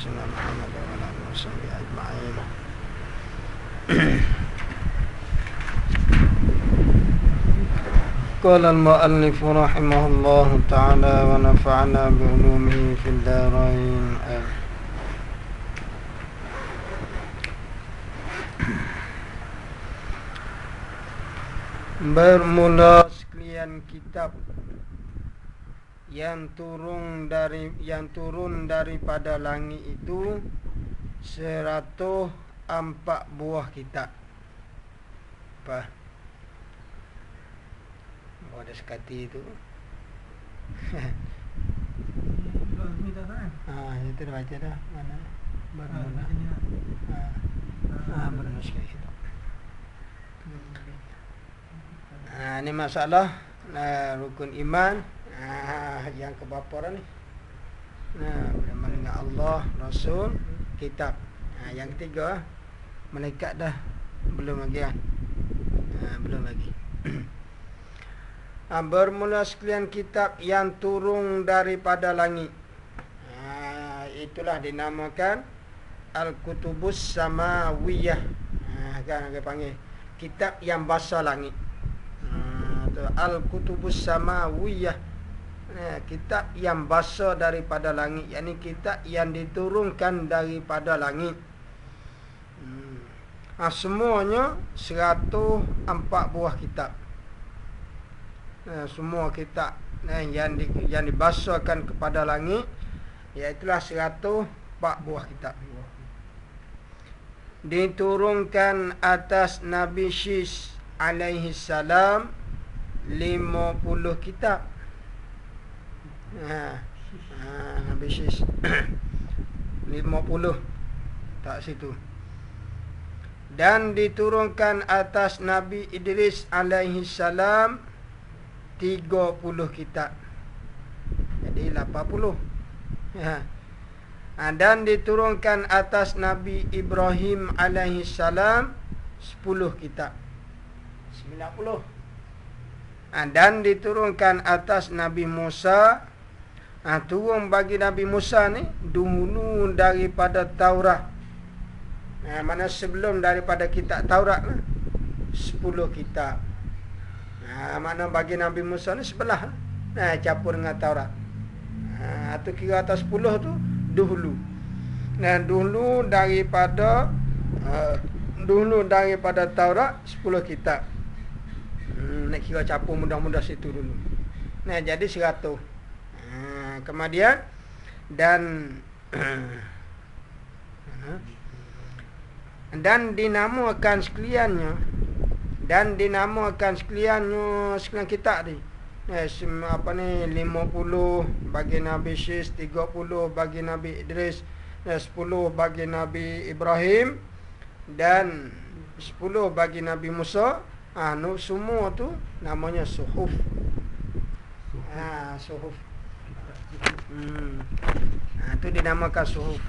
سيدنا محمد وعلى آله وصحبه أجمعين. قال المؤلف رحمه الله تعالى ونفعنا بعلومه في الدارين. آمين Bermula sekalian kitab yang turun dari yang turun daripada langit itu seratus empat buah kitab. Apa? Oh, ada sekati itu. ah, itu dah baca dah. Mana? Bermula. Ah, ah bermula sekali. Ha, ni masalah nah, rukun iman ha, yang keberapa dah ni? Nah, dengan Allah, Rasul, kitab. Ha, yang ketiga malaikat dah belum lagi kan? Ha, belum lagi. ha, bermula sekalian kitab yang turun daripada langit. Ha, itulah dinamakan Al-Kutubus Samawiyah. Ha, kan dia panggil kitab yang bahasa langit tu Al-Kutubus Samawiyah eh, Kitab yang basa daripada langit yakni kitab yang diturunkan daripada langit hmm. ha, Semuanya 104 buah kitab eh, Semua kitab eh, yang, di, yang dibasakan kepada langit Iaitulah 104 buah kitab Diturunkan atas Nabi Syis alaihi salam 50 kitab. Ha. Ha, habis 50 tak situ. Dan diturunkan atas Nabi Idris alaihi salam 30 kitab. Jadi 80. Ha. ha. Dan diturunkan atas Nabi Ibrahim alaihi salam 10 kitab. 90 ha, dan diturunkan atas Nabi Musa ha, turun bagi Nabi Musa ni dulu daripada Taurat. Ha, mana sebelum daripada kitab Taurat lah 10 kitab. Ha, mana bagi Nabi Musa ni sebelah ha, campur dengan Taurat. Ha, tu kira atas 10 tu dulu. Dan dulu daripada uh, dulu daripada Taurat 10 kitab. Hmm, nak kira capur mudah-mudah situ dulu. Nah, jadi 100. Kemudian dan dan dinamakan sekaliannya dan dinamakan sekaliannya sekalian kita ni. Eh, apa ni 50 bagi Nabi Syis, 30 bagi Nabi Idris, eh, 10 bagi Nabi Ibrahim dan 10 bagi Nabi Musa Ah, semua tu namanya suhuf. Ah, suhuf. Hmm. Ah, tu dinamakan suhuf.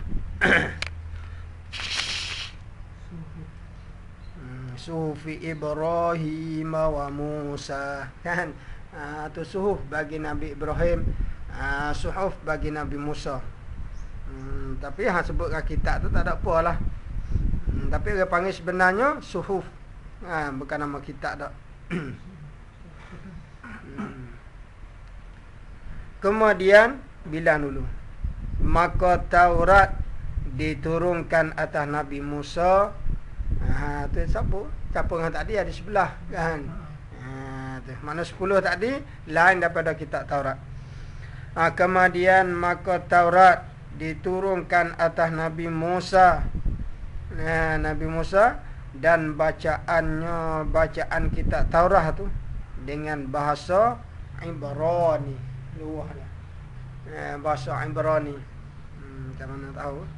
hmm, sufi Ibrahim wa Musa. Kan? Ah, tu suhuf bagi Nabi Ibrahim. Ah, suhuf bagi Nabi Musa. Hmm, tapi ha sebutkan kitab tu tak ada apalah. Hmm, tapi dia panggil sebenarnya suhuf. Ha, bukan nama kitab tak. Kemudian bila dulu. Maka Taurat diturunkan atas Nabi Musa. Ha tu siapa? Siapa yang tadi ada sebelah kan. Ha tu. Mana 10 tadi lain daripada kitab Taurat. Ha, kemudian maka Taurat diturunkan atas Nabi Musa. Ha, Nabi Musa dan bacaannya bacaan kita Taurah tu dengan bahasa Ibrani luahlah. Eh, bahasa Ibrani. Hmm, macam mana tahu?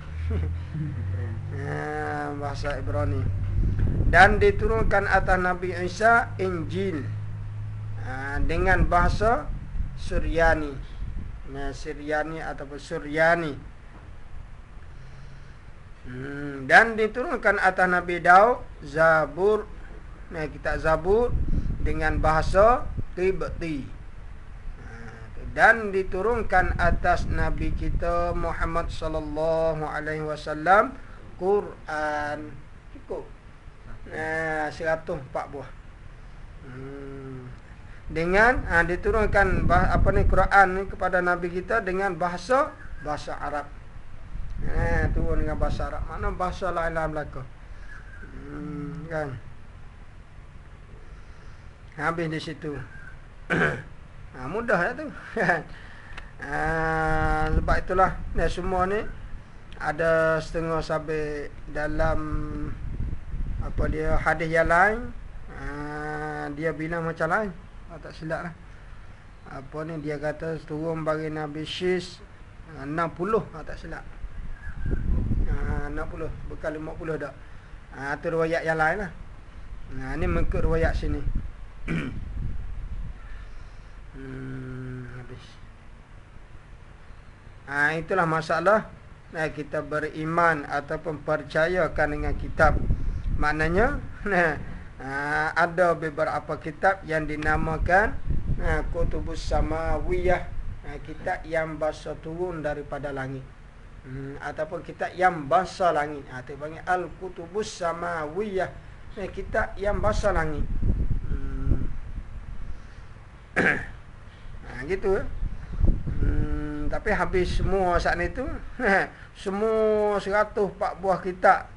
Eh, bahasa Ibrani. Dan diturunkan atas Nabi Isa Injil. Eh, dengan bahasa Suryani. Nah, Suryani ataupun Suryani. Hmm, dan diturunkan atas Nabi Daud Zabur. Nah kita Zabur dengan bahasa Qibti. Dan diturunkan atas nabi kita Muhammad sallallahu alaihi wasallam Quran. Cukup. Nah 104 buah. Hmm. dengan ha, diturunkan bah, apa ni Quran ni kepada nabi kita dengan bahasa bahasa Arab. Eh turun dengan bahasa Arab. Mana bahasa lain dalam belaka. Hmm, kan? Habis di situ Ha, mudah lah tu. ha, sebab itulah ni semua ni ada setengah sampai dalam apa dia hadis yang lain ha, dia bilang macam lain. Ha, tak silap lah. Apa ni dia kata turun bagi Nabi Syis ha, 60 ha, tak silap. Ha, 60 bukan 50 dak. Ha, tu riwayat yang lain lah. Ha, ni mengikut riwayat sini. Hmm, habis. Ha, itulah masalah nah, kita beriman ataupun percayakan dengan kitab. Maknanya nah, ha, ada beberapa kitab yang dinamakan nah, Kutubus Samawiyah. Nah, kitab yang bahasa turun daripada langit. Hmm, ataupun kitab yang bahasa langit. Ha, itu panggil Al-Kutubus Samawiyah. Nah, kitab yang bahasa langit. Hmm. Ha, gitu. Hmm, tapi habis semua saat itu semua 104 buah kitab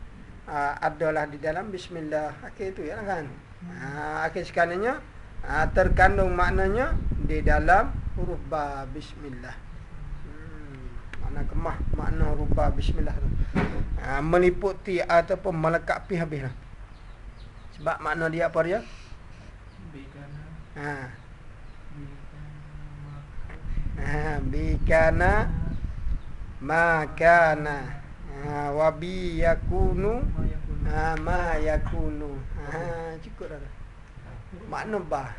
ha, adalah di dalam bismillah. Akhir itu ya kan. Ha, akhir sekananya ha, terkandung maknanya di dalam huruf ba bismillah. Hmm, makna kemah makna huruf ba bismillah tu. Ha, meliputi ataupun melengkapi habislah. Sebab makna dia apa dia? Ha, ha, bikana makana ha, wabi yakunu ha, ma yakunu. Ha, cukup dah makna bah.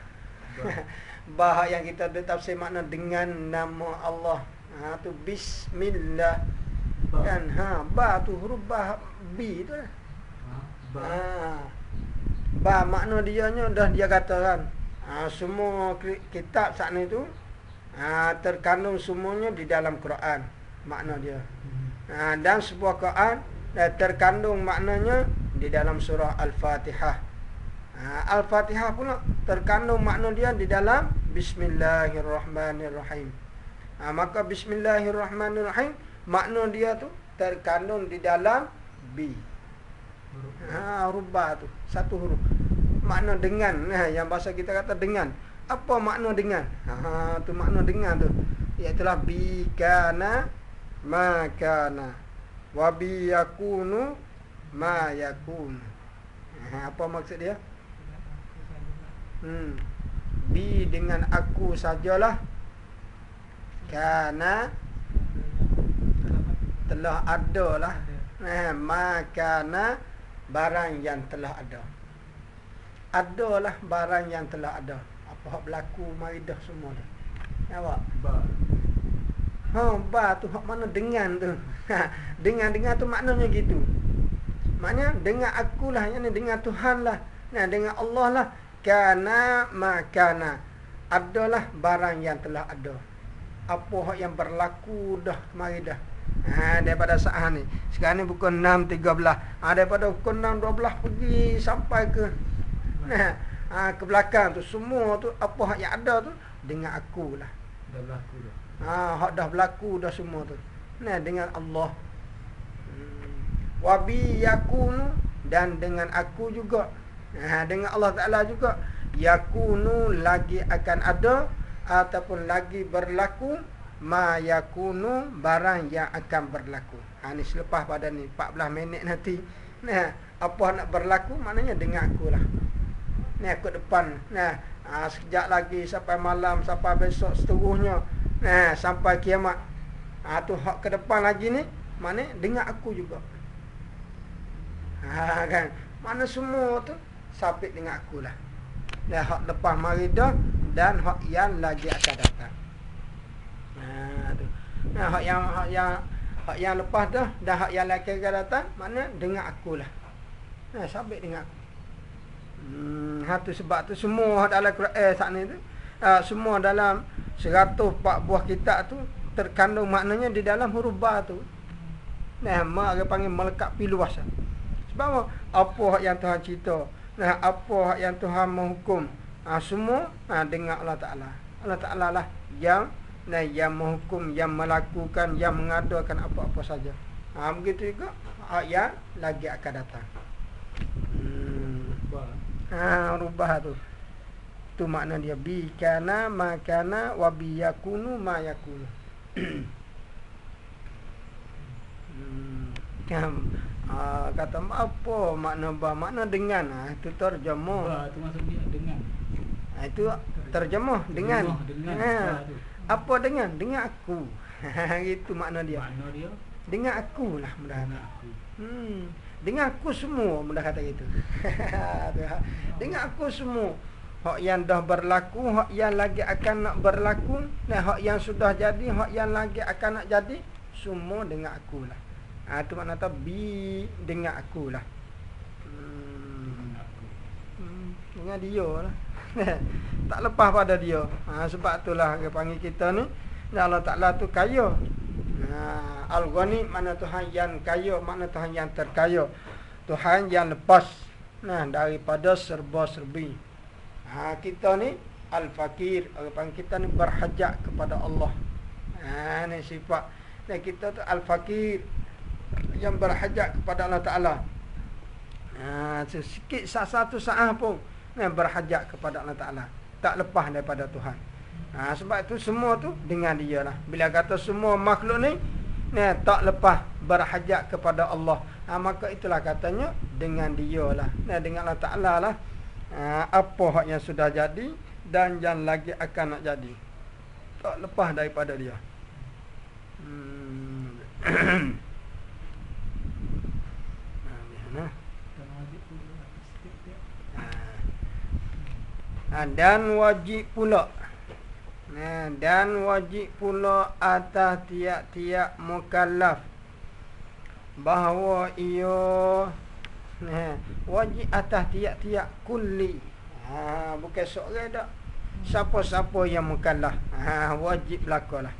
Bah yang kita tafsir makna dengan nama Allah. Ha, tu bismillah. Kan? Ha ba tu huruf ba bi tu lah. Ha ba makna dia nya dah dia kata kan ha, semua kitab saat ni tu ha, terkandung semuanya di dalam Quran makna dia. Ha, dan sebuah Quran eh, terkandung maknanya di dalam surah Al-Fatihah. Ha, Al-Fatihah pula terkandung makna dia di dalam Bismillahirrahmanirrahim. Ha, maka Bismillahirrahmanirrahim makna dia tu terkandung di dalam B. Ha, rubah tu satu huruf. Makna dengan nah, yang bahasa kita kata dengan apa makna dengan? Ha tu makna dengan tu. Iaitu bi kana ma kana wa bi yakunu ma yakun. Ha, apa maksud dia? Hmm. Bi dengan aku sajalah. Kana telah ada lah. Ha, ma kana barang yang telah ada. Adalah barang yang telah ada. Hak berlaku mari dah semua dah. Nampak? Ba. Ha, ba tu hak mana dengan tu. Ha, dengan dengan tu maknanya gitu. Maknanya dengan akulah yang ni dengan Tuhan lah. Nah, dengan Allah lah. Kana makana. Adalah barang yang telah ada. Apa hak yang berlaku dah mari dah. Ha, daripada saat ni. Sekarang ni pukul 6.13. Ha, daripada pukul 6.12 pergi sampai ke... Nah, ha, ke belakang tu semua tu apa hak yang ada tu dengan aku lah. Dah berlaku dah. Ha hak dah berlaku dah semua tu. Nah dengan Allah. Hmm. wabi yakunu dan dengan aku juga. Ha dengan Allah Taala juga. Yakunu lagi akan ada ataupun lagi berlaku ma yakunu barang yang akan berlaku. Ha ni selepas pada ni 14 minit nanti. Nah apa nak berlaku maknanya dengan aku lah Ni aku depan. Nah, ha, sekejap lagi sampai malam sampai besok seterusnya. Nah, sampai kiamat. Ha, tu hak ke depan lagi ni, mana dengar aku juga. Ha kan. Mana semua tu sampai dengan aku lah. Nah, hak depan mari dah dan hak yang lagi akan datang. Tu. Nah, hak yang hak yang hak yang lepas dah dan hak yang lagi akan datang, mana dengar aku lah. Nah, sampai dengan aku. Hmm, ha sebab tu semua dalam Quran eh saat ni tu. Uh, semua dalam 104 buah kitab tu terkandung maknanya di dalam huruf ba tu. Nah, mak dia panggil melekat piluas. Sebab apa hak yang Tuhan cerita? Nah, apa yang Tuhan menghukum? Ha, semua ha, dengar Allah Taala. Allah Taala lah yang nah yang menghukum, yang melakukan, yang mengadakan apa-apa saja. Ha, begitu juga hak yang lagi akan datang. Ha, rubah tu. Tu makna dia bi kana makana wa bi yakunu ma yakunu. hmm. Uh, kata apa makna ba makna dengan ah itu terjemah. Ba tu maksud dia dengan. Ha, itu terjemah dengan. dengan ha. tu. Apa dengan? Dengan aku. itu makna dia. Makna dia Dengan aku lah mudah dengan aku. Hmm. Dengan aku semua mudah kata gitu. Dengan aku semua. Hak yang dah berlaku, hak yang lagi akan nak berlaku, dan hak yang sudah jadi, hak yang lagi akan nak jadi, semua dengan aku lah. Ha, tu makna kata bi dengan aku lah. Hmm. Dengan dia lah. tak lepas pada dia. Ha, sebab itulah dia panggil kita ni. Dan Allah Ta'ala tu kaya. Ha, Al-Ghani mana Tuhan yang kaya, mana Tuhan yang terkaya. Tuhan yang lepas nah, daripada serba-serbi. Ha, kita ni Al-Fakir. Orang kita ni berhajat kepada Allah. Ha, ni sifat. Dan kita tu Al-Fakir. Yang berhajat kepada Allah Ta'ala. Ha, sikit satu saat pun yang berhajat kepada Allah Ta'ala. Tak lepas daripada Tuhan. Ha, sebab itu semua tu dengan dia lah. Bila kata semua makhluk ni, ni tak lepas berhajat kepada Allah. Ha, maka itulah katanya dengan dia lah. Ni, dengan Allah Ta'ala lah. Ha, apa yang sudah jadi dan yang lagi akan nak jadi. Tak lepas daripada dia. Hmm. ha, biasa, Dan wajib tu sikit dia. Ha, dan wajib pula ha, Dan wajib pula atas tiap-tiap mukallaf. Bahawa ia Wajib atas tiap-tiap kulli. Ha, Bukan seorang tak Siapa-siapa yang mukallaf. Ha, Wajib lakulah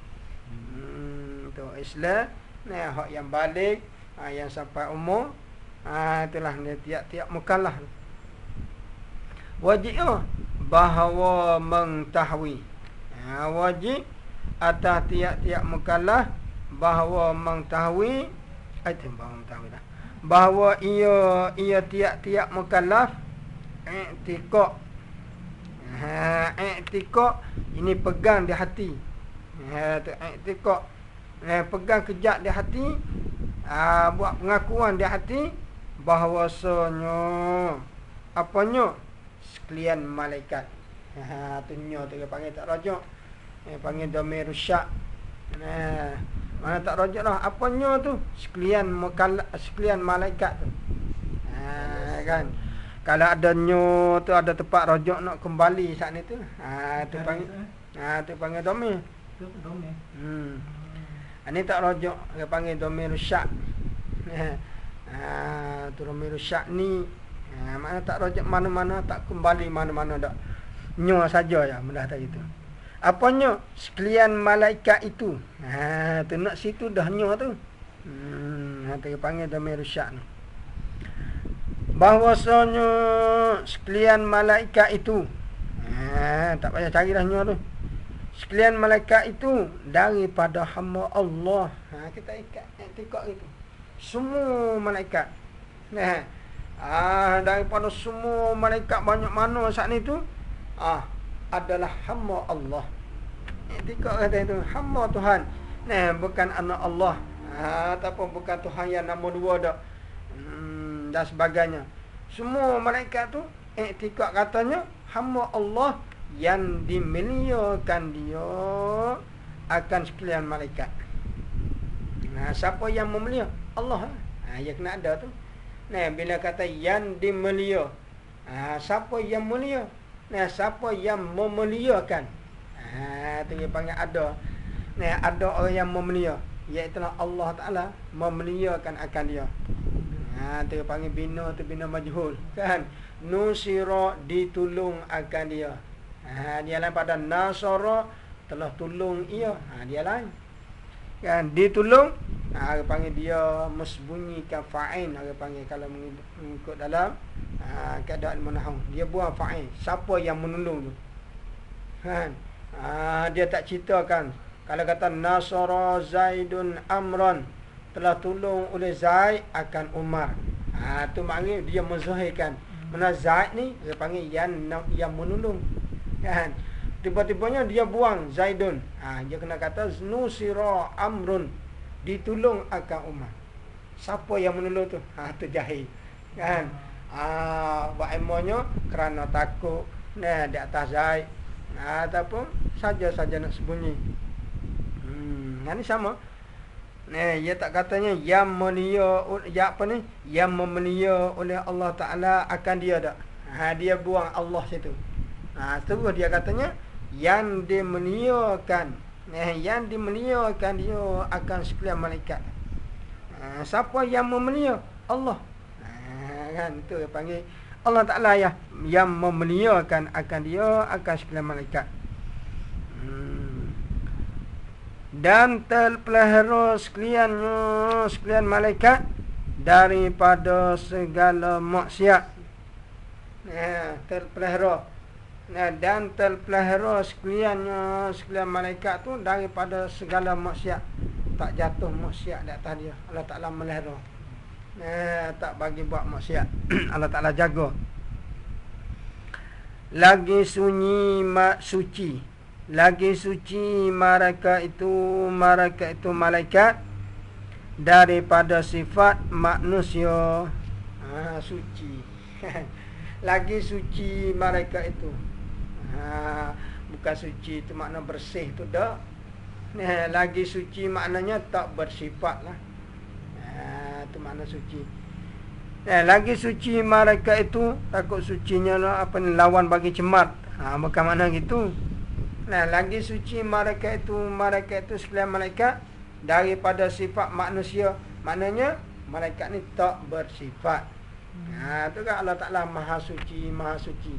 hmm, tu Islam Nah, hak yang balik ha, Yang sampai umur ha, Itulah dia tiap-tiap mukallaf. Wajib oh, bahawa mengetahui. Ha, wajib atas tiap-tiap mukallaf bahawa mengetahui itu bahawa mengetahui dah. Bahawa ia ia tiap-tiap mukallaf i'tiqad. Ha, i'tiqad ini pegang di hati. Ha, tu i'tiqad. Ha, pegang kejap di hati. Ha, buat pengakuan di hati bahawasanya apanya sekalian malaikat. Ha tu nyo tu panggil tak rajak. Eh panggil dhamir syak. Nah, mana tak rajak lah. Apa nyo tu? Sekalian mukal sekalian malaikat tu. Ha kan. Kalau ada nyo tu ada tempat rajak nak kembali saat ni tu. Ha tu panggil ha tu panggil dhamir. Tu dome. Hmm. Ini tak rajak dia panggil dhamir syak. Ha tu dhamir syak ni Ha, mana tak rojak mana-mana tak kembali mana-mana dak. Nyo saja ya mudah tak itu. Apanya sekalian malaikat itu. Ha tu nak situ dah nyo tu. Hmm ha tu panggil dhamir syak ni. Bahwasanya sekalian malaikat itu. Ha tak payah cari dah nyo tu. Sekalian malaikat itu daripada hamba Allah. Ha kita ikat tikak itu. Semua malaikat. Nah, Ah daripada semua malaikat banyak mana saat ni tu ah adalah hamba Allah. Etika kata itu hamba Tuhan. Nah bukan anak Allah. Ah ataupun bukan Tuhan yang nombor dua dak. Hmm, dan sebagainya. Semua malaikat tu etika katanya hamba Allah yang dimuliakan dia akan sekalian malaikat. Nah, siapa yang memulia? Allah. Ha, ya kena ada tu. Nah, bila kata yang dimulia. Ha, siapa yang mulia? Nah, siapa yang memuliakan? Ha, tu dia panggil ada. Nah, ada orang yang memulia. Iaitu Allah Ta'ala memuliakan akan dia. Ha, tu dia panggil bina tu bina majhul. Kan? Nusira ditolong akan dia. Ha, dia lain pada nasara telah tolong ia. Ha, dia lain. Kan ditolong ha, dia panggil dia mesbunyikan fa'in dia panggil kalau mengikut dalam ha, keadaan menahu. Dia buang fa'in. Siapa yang menolong tu? Kan? Ha, dia tak ceritakan kalau kata Nasara Zaidun Amran telah tolong oleh Zaid akan Umar. Ha tu maknanya dia menzahirkan. Mana Zaid ni dia panggil yang yang menolong. Kan? Tiba-tibanya dia buang Zaidun. Ha dia kena kata Nusira Amrun ditolong akan Umar. Siapa yang menolong tu? Ha tu jahil. Kan? Ah, buat emonya kerana takut nah di atas Zaid. Ha, ataupun saja-saja nak sembunyi. Yang ni sama. Ni dia tak katanya yang melia ya apa ni? Yang memelia oleh Allah Taala akan dia dak. Ha dia buang Allah situ. Ha terus dia katanya yang dimeniakan. Nah yang dimeniakan dia akan sekalian malaikat. Ha, siapa yang memelia? Allah. Kan itu dia panggil Allah Taala ya yang memeliakan akan dia akan sekalian malaikat. Hmm dan terpelihara sekaliannya sekalian malaikat daripada segala maksiat. Ya, terpelihara. Ya, dan terpelihara sekaliannya sekalian malaikat tu daripada segala maksiat. Tak jatuh maksiat di atas dia. Allah Taala melihara. Ya, tak bagi buat maksiat. Allah Taala jaga. Lagi sunyi mak suci. Lagi suci mereka itu mereka itu malaikat daripada sifat manusia. Ha, suci. Lagi suci mereka itu. Ha, bukan suci itu makna bersih tu dah lagi suci maknanya tak bersifat lah itu makna suci ha, lagi suci mereka itu takut sucinya lah, apa ni lawan bagi cemat ha, bukan makna gitu Nah, lagi suci mereka itu mereka itu sekalian malaikat daripada sifat manusia. Maknanya malaikat ni tak bersifat. Ha, tu kan Allah Taala Maha Suci, Maha Suci.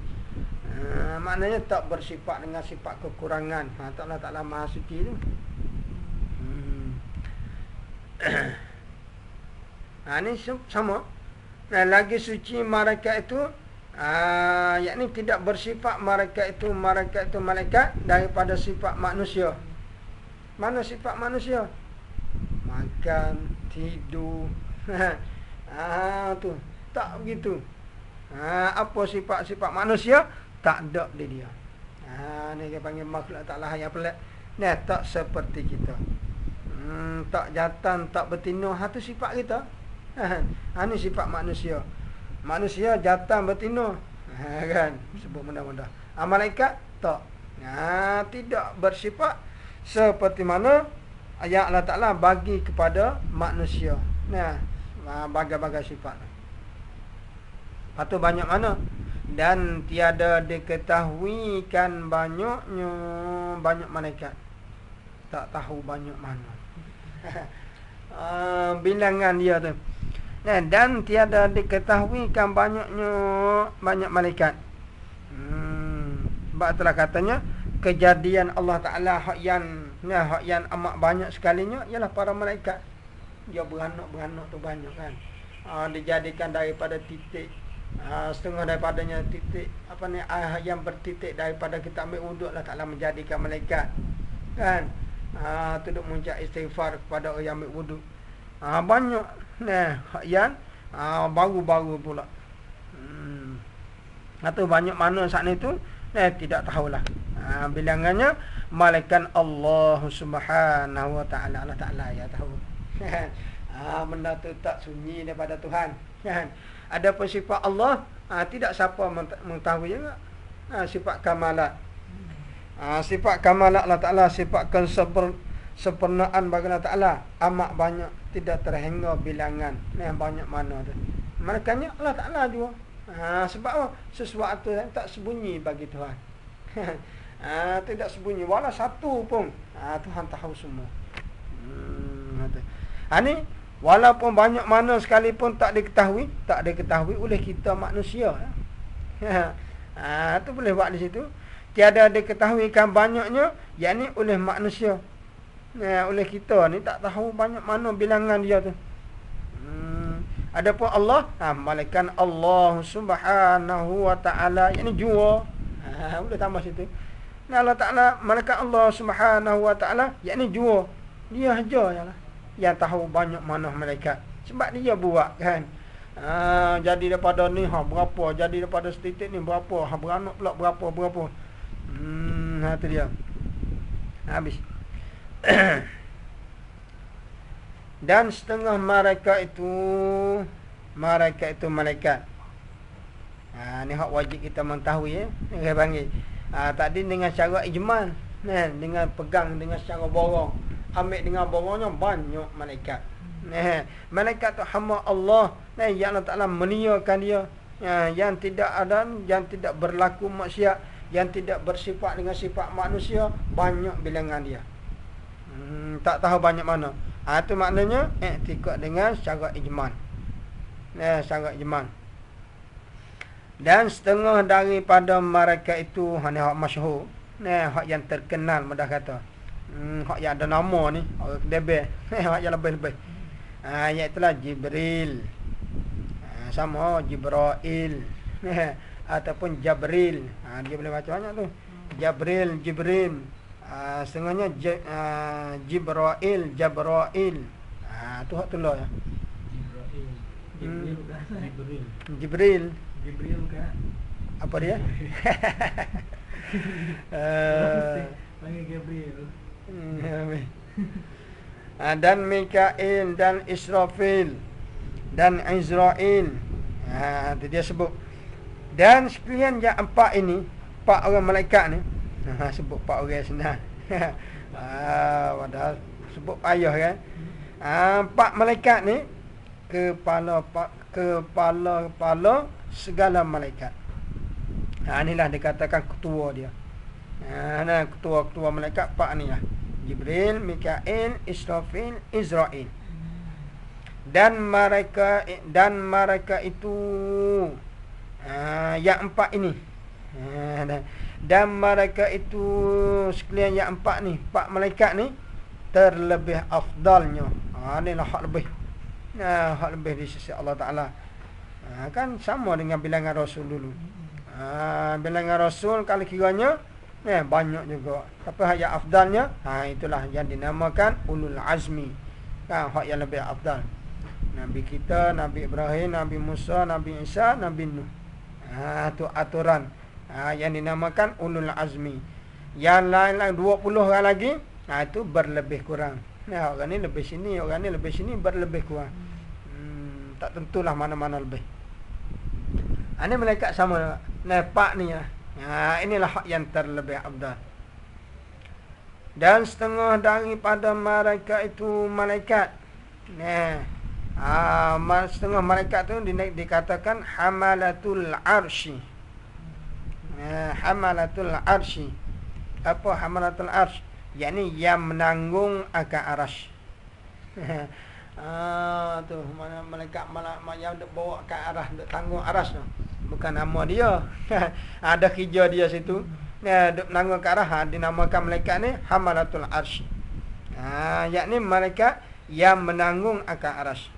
Ha, maknanya tak bersifat dengan sifat kekurangan. Ha, Allah Taala Maha Suci tu. Hmm. ha, ni sama. Nah, lagi suci mereka itu Ah, yakni tidak bersifat mereka itu mereka itu malaikat daripada sifat manusia. Mana sifat manusia? Makan, tidur. ah tu. Tak begitu. Ah apa sifat-sifat manusia? Tak ada di dia. Ah ni dia panggil makhluk tak lah yang pelik. Nah, tak seperti kita. Hmm, tak jantan, tak betina, ha tu sifat kita. Ha ni sifat manusia. Manusia jantan betina ha, kan? Sebut benda-benda ha, malaikat tak. Ha, tidak bersifat seperti mana yang Allah Taala bagi kepada manusia. Nah ha, bagai-bagai sifat. Patu banyak mana? Dan tiada diketahui kan banyaknya banyak malaikat. Tak tahu banyak mana. Uh, bilangan dia tu dan, dan tiada diketahui kan banyaknya banyak malaikat. Hmm. Telah katanya kejadian Allah Taala hak yang ya, hak yang amat banyak sekalinya ialah para malaikat. Dia beranak-beranak tu banyak kan. Ha, dijadikan daripada titik ha, setengah daripadanya titik apa ni ah, yang bertitik daripada kita ambil wuduk Allah Taala menjadikan malaikat. Kan? Ha, duduk muncak istighfar kepada orang yang ambil wuduk. Ha, banyak Nah, yang ah, baru-baru pula. Hmm. Atau banyak mana saat itu, nah tidak tahulah. Ha, bilangannya malaikat Allah Subhanahu Wa Taala Allah Taala ya tahu. ha, benda tu tak sunyi daripada Tuhan. Ada pun sifat Allah, ha, tidak siapa mengetahui juga. Ha, sifat kamalat. Ha, sifat kamalat Allah Taala sifat kesempurnaan bagi Allah Taala amat banyak tidak terhingga bilangan yang banyak mana tu. Maknanya Allah Taala juga. Ha, sebab apa? Sesuatu yang tak sembunyi bagi Tuhan. ha, tidak sembunyi wala satu pun. Ha, Tuhan tahu semua. Hmm, ha, ni walaupun banyak mana sekalipun tak diketahui, tak diketahui oleh kita manusia. ha, tu boleh buat di situ. tiada diketahuikan banyaknya yakni oleh manusia nah, oleh kita ni tak tahu banyak mana bilangan dia tu hmm. adapun Allah ha, malaikat Allah subhanahu wa ta'ala yakni jua ha, boleh tambah situ Nah, Allah Ta'ala, malaikat Allah subhanahu wa ta'ala, yakni jua. Dia aja yang, yang tahu banyak mana malaikat. Sebab dia buat kan. Ha, jadi daripada ni, ha, berapa. Jadi daripada setitik ni, berapa. Ha, beranak pula berapa, berapa. Hmm, ha, tu dia. Habis. Dan setengah mereka itu, mereka itu malaikat. Ha, ni hak wajib kita mengetahui ya. Ni saya panggil. Ha, tadi dengan cara ijmal kan dengan pegang dengan secara borong. Ambil dengan borongnya banyak malaikat. Nah malaikat tu hamba Allah nah yang Allah Taala meniakan dia. Ya, yang tidak ada yang tidak berlaku maksiat yang tidak bersifat dengan sifat manusia banyak bilangan dia hmm, tak tahu banyak mana itu maknanya eh ikut dengan secara ijmal nah secara ijmal dan setengah daripada mereka itu hanya hak masyhur. Nah, hak yang terkenal mudah kata. Hmm, hak yang ada nama ni, hak debe. hak yang lebih-lebih. Ah, ha, iaitu Jibril. Ha, sama Jibril. ataupun Jabril. Ha, dia boleh baca banyak tu. Jabril, Jibril. Ha, setengahnya J, uh, Jibril, Jabrail. Ha, tu hak tu lah ya. Jibril. Jibril. Hmm. Jibril. Jibril. Jibril ke? Apa dia? uh, Panggil Gabriel. uh, dan Mikail dan Israfil dan Israel. Ha, uh, dia sebut. Dan sekalian yang empat ini, empat orang malaikat ni, ha, sebut empat orang senang. Ah, padahal sebut payah kan. Uh, empat malaikat ni kepala kepala kepala segala malaikat. Ha inilah dikatakan ketua dia. Ha nah ketua-ketua malaikat pak ni lah. Jibril, Mikail, Israfil, Israel. Dan mereka dan mereka itu ha, yang empat ini. Ha, dan mereka itu sekalian yang empat ni, empat malaikat ni terlebih afdalnya. Ha inilah hak lebih. Nah, hak lebih di sisi Allah Taala. Ha, kan sama dengan bilangan Rasul dulu. Ha, bilangan Rasul kalau kiranya eh, banyak juga. Tapi hak yang afdalnya, ha, itulah yang dinamakan Ulul Azmi. Kan, hak yang lebih afdal. Nabi kita, Nabi Ibrahim, Nabi Musa, Nabi Isa, Nabi Nuh. Ha, itu aturan ha, yang dinamakan Ulul Azmi. Yang lain-lain 20 orang lagi, ha, itu berlebih kurang. Nah, orang ni lebih sini, orang ni lebih sini, berlebih kurang. Hmm, tak tentulah mana-mana lebih. Ini malaikat sama Nepak ni ya. Ha, inilah hak yang terlebih abdah. Dan setengah daripada mereka itu malaikat. Nah. Ha, setengah malaikat tu di, dikatakan hamalatul arshi. Ha, hamalatul arshi. Apa hamalatul arsh? Yakni yang menanggung akan arsh. Ah tu mana malaikat malaikat yang bawa ke arah tanggung aras tu bukan nama dia. Ada kerja dia situ. Ya, duk nanggung ke arah ha, dinamakan malaikat ni Hamalatul Arsh. Ha, yakni malaikat yang menanggung akan aras.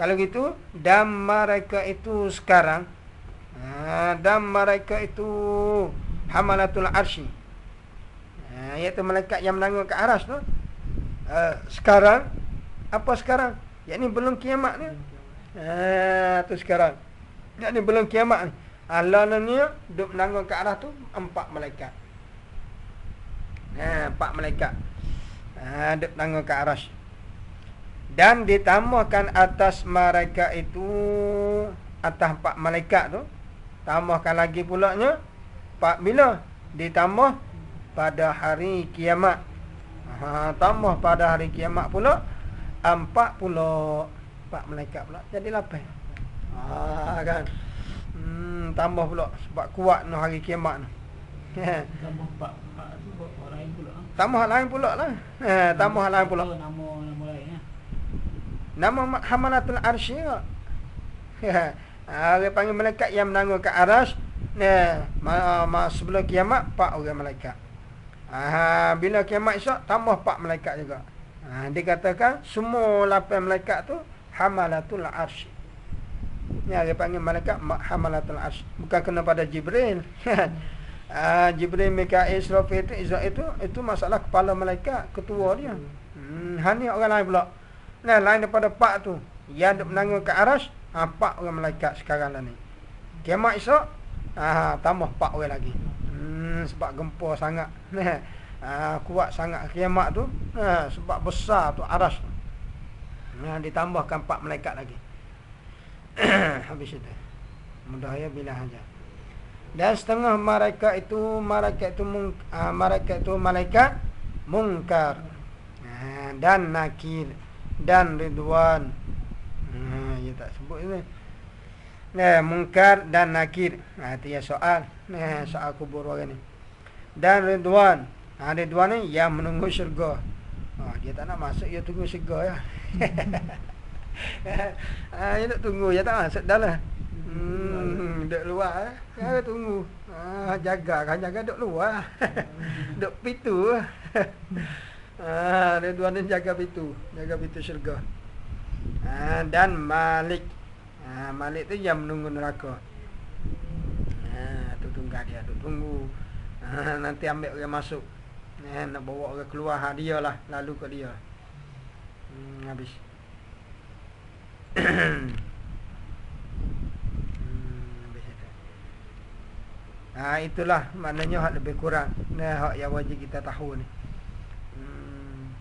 Kalau gitu, dan mereka itu sekarang, ha, dan mereka itu Hamalatul Arsh. Ha, iaitu malaikat yang menanggung ke aras tu. Ha, sekarang, apa sekarang? Yakni belum kiamat ni. Ha, tu sekarang. Nak ni belum kiamat ni. Allah ni duduk menanggung ke arah tu empat malaikat. Ha, empat malaikat. Ha, duduk menanggung ke arah. Dan ditambahkan atas mereka itu atas empat malaikat tu tambahkan lagi pula nya empat bila ditambah pada hari kiamat. Ha, tambah pada hari kiamat pula empat pula empat malaikat pula jadi lapan. Ha kan. Hmm tambah pula sebab kuat noh hari kiamat noh. tambah pak pak tu lain pula. Tambah lain pula lah. Ha tambah lain pula. Nama nama lain ya. Nama Hamalatul Arsy. Ha. Dia panggil malaikat yang menanggung ke aras. Nah, ma, ma, sebelum kiamat empat orang malaikat. Ah, bila kiamat esok tambah empat malaikat juga. Ah, dikatakan semua lapan malaikat tu hamalatul arsy. Ni dia panggil malaikat hamalatul arsy. Bukan kena pada Jibril. ah, Jibril, Mikail, Israfil itu, Israel itu itu masalah kepala malaikat, ketua dia. Hmm, hani orang lain pula. Nah, lain daripada empat tu. Yang menanggung ke aras, ah, empat orang malaikat sekarang lah ni. Kiamat esok Ah, tambah empat orang lagi. Hmm, sebab gempa sangat. ah, kuat sangat kiamat tu. Ah, sebab besar tu aras tu. Nah, ditambahkan empat malaikat lagi. Habis itu. Mudah ya bila saja. Dan setengah malaikat itu malaikat itu mung, ah, malaikat itu malaikat mungkar. Ah, dan nakir dan ridwan. Ah, ya tak sebut ini. Nah, mungkar dan nakir. Nah, itu ya soal. Nah, soal kubur orang ni. Dan Ridwan. Ha, Ridwan ni yang menunggu syurga. Ha, dia tak nak masuk, dia tunggu syurga ya. ha, dia nak tunggu, dia tak masuk dah lah. Hmm, duduk luar. Ya, tunggu. Ha, jaga kan, jaga duduk luar. duduk pintu. ha, Ridwan ni jaga pintu. Jaga pintu syurga. Ha, dan Malik. Ha, Malik tu yang menunggu neraka. Ha, tu tunggu dia, tu tunggu. Ha, nanti ambil orang masuk. Ha, nak bawa orang keluar ha, dia lah, lalu ke dia. Hmm, habis. hmm. Ha, itulah maknanya hak lebih kurang. Nah, hak yang wajib kita tahu ni. Hmm,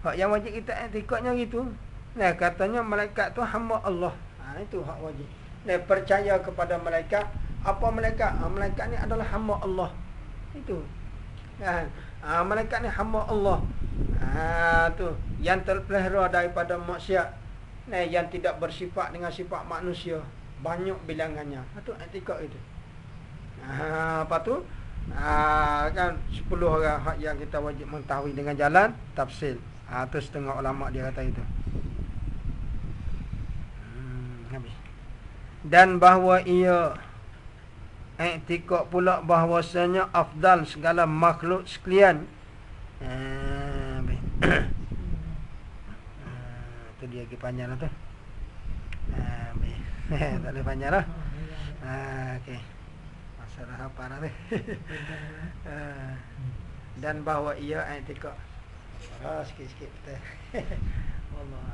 hak yang wajib kita etikatnya gitu. Nah, katanya malaikat tu hamba Allah. Ha, itu hak wajib. Dan percaya kepada malaikat. Apa malaikat? Ha, malaikat ni adalah hamba Allah. Itu. Ha, malaikat ni hamba Allah. Ha, tu. Yang terpelihara daripada maksiat. Nah, yang tidak bersifat dengan sifat manusia. Banyak bilangannya. Itu ha, etika itu. Ha, apa tu? Ha, kan 10 orang yang kita wajib mengetahui dengan jalan tafsir. Ha, tu setengah ulama dia kata itu. Dan bahawa ia iktikad pula bahawasanya afdal segala makhluk sekalian. Uh, tu dia lagi panjang lah tu. Uh, tak boleh panjang lah. Uh, ok masalah apa lah uh, dan bahawa ia iktikad. Oh, sikit-sikit Allah